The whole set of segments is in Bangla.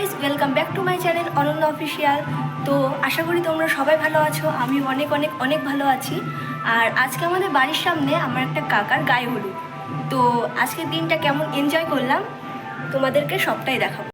Guys welcome back to my channel Ananya official তো আশা করি তোমরা সবাই ভালো আছো আমি অনেক অনেক অনেক ভালো আছি। আর আজকে আমাদের বাড়ির সামনে আমার একটা কাকার গায়ে হলুদ। তো আজকের দিনটা কেমন এনজয় করলাম, তোমাদেরকে সবটাই দেখাবো।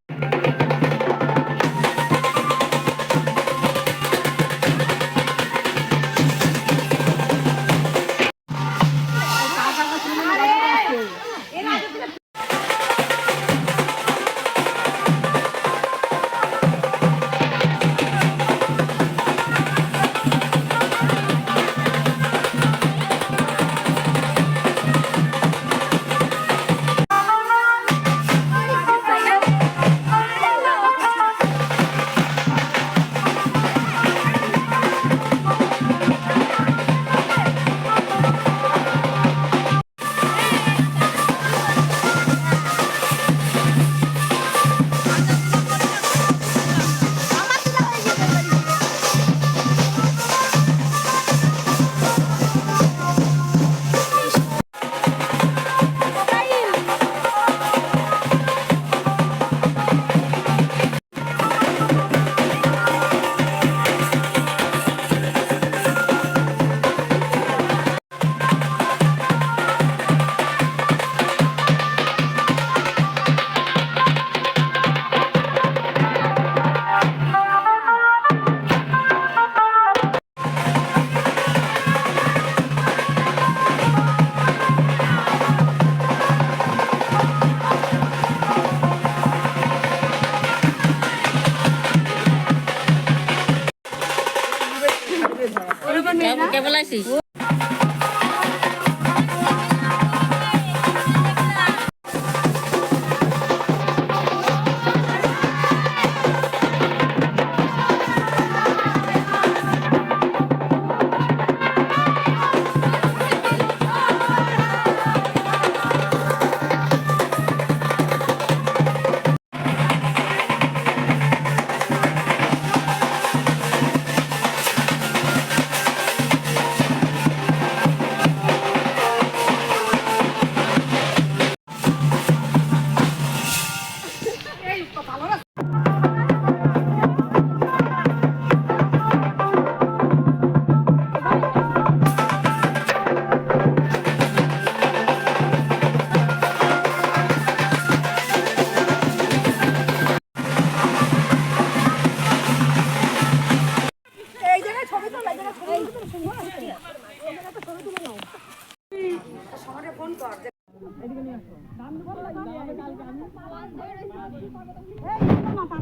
কেবল আছিস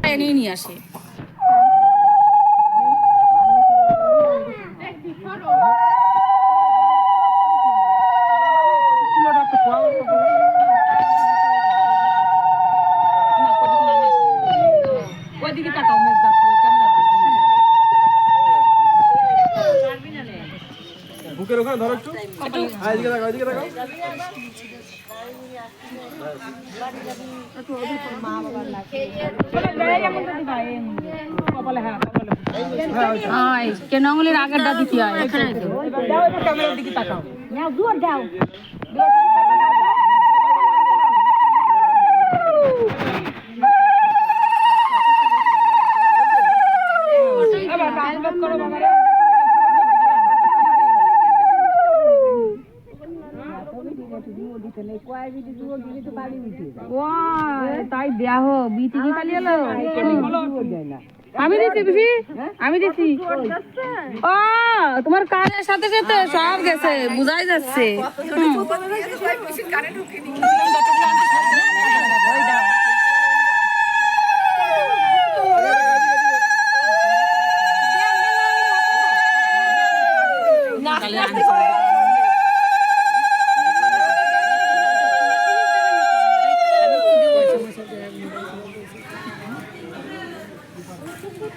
নিয়ে নিয়ে আসে বুকের ওখানে ধরো একটু। এদিকে তাকাও এদিকে তাকাও কেন আঙুলের আগেরটা দিতে হয় এখানে তাই দেহ বিটি কি পালিয়ে এলো আমি দিছি দিছি আমি দিছি। ও, তোমার কানের সাথে সাথে সব গেছে, বুঝাই যাচ্ছে।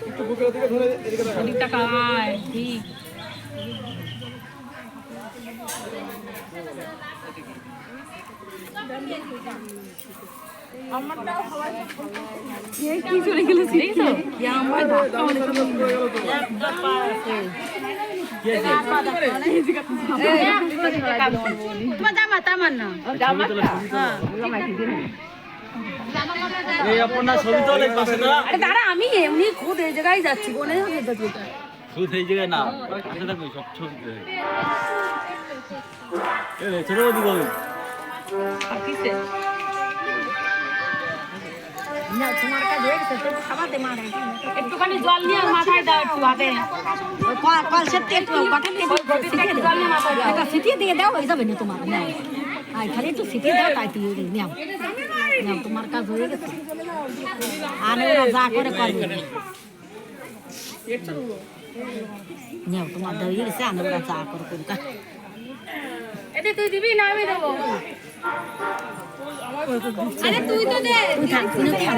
একটু বুকের ওদিকে ধরে এদিকে দাঁড়া আমি এমনি খুদ এই জায়গায় যাচ্ছি কোনে যাচ্ছি এটা জায়গায়। না। সব ছবিতে ছোট বৌদি কই কিসে? একটুখানি জল নিয়ে মাথায় দাও একটু হাতে। জল নিয়ে মাথায় দাও সিটি দিয়ে দাও হয়ে যাবে না তোমার। খালি একটু সিটি দাও তাই তুই নাও নাও তোমার কাজ হয়ে গেছে। আর ওরা যা করে করবে। নাও তোমার দেওয়া হয়ে গেছে আর ওরা যা করে করবে। এতে তুই দিবি না আমি দেবো? আরে তুই তো দে। তুই থাক তুই থাক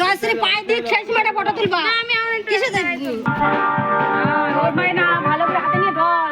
জয়শ্রী পায়ে দিয়ে শেষ মেরে ফটো তুলবা। আমি কিসে দেখবি ওর না ভালো করে হাতে নিয়ে ঢল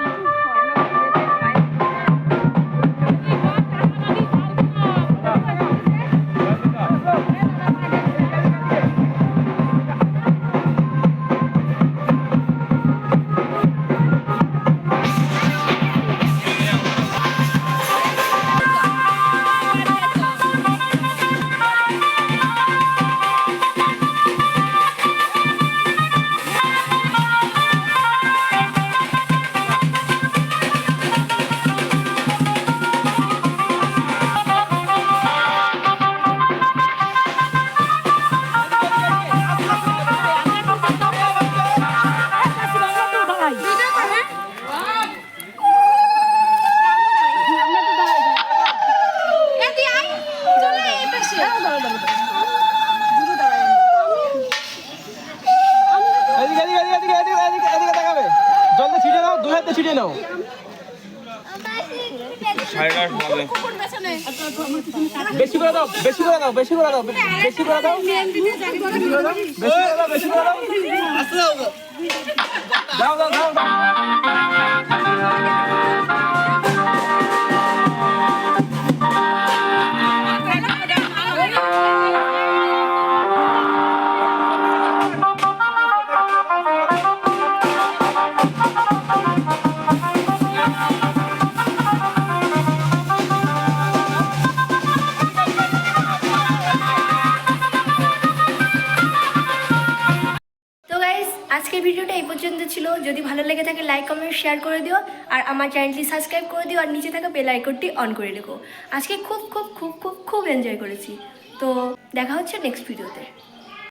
জলদি ছিটিয়ে নাও, দু হাতে ছিটিয়ে নাও। বেশি করে দাও, বেশি করে দাও, বেশি করে দাও। বেশি করে দাও, বেশি করে দাও। দাও দাও দাও। আজকের ভিডিওটা এই পর্যন্ত ছিল। যদি ভালো লেগে থাকে লাইক কমেন্ট শেয়ার করে দিও। আর আমার চ্যানেলটি সাবস্ক্রাইব করে দিও। আর নিচে থাকা বেল আইকনটি অন করে রেখো। আজকে খুব খুব খুব খুব খুব এনজয় করেছি। তো দেখা হচ্ছে নেক্সট ভিডিওতে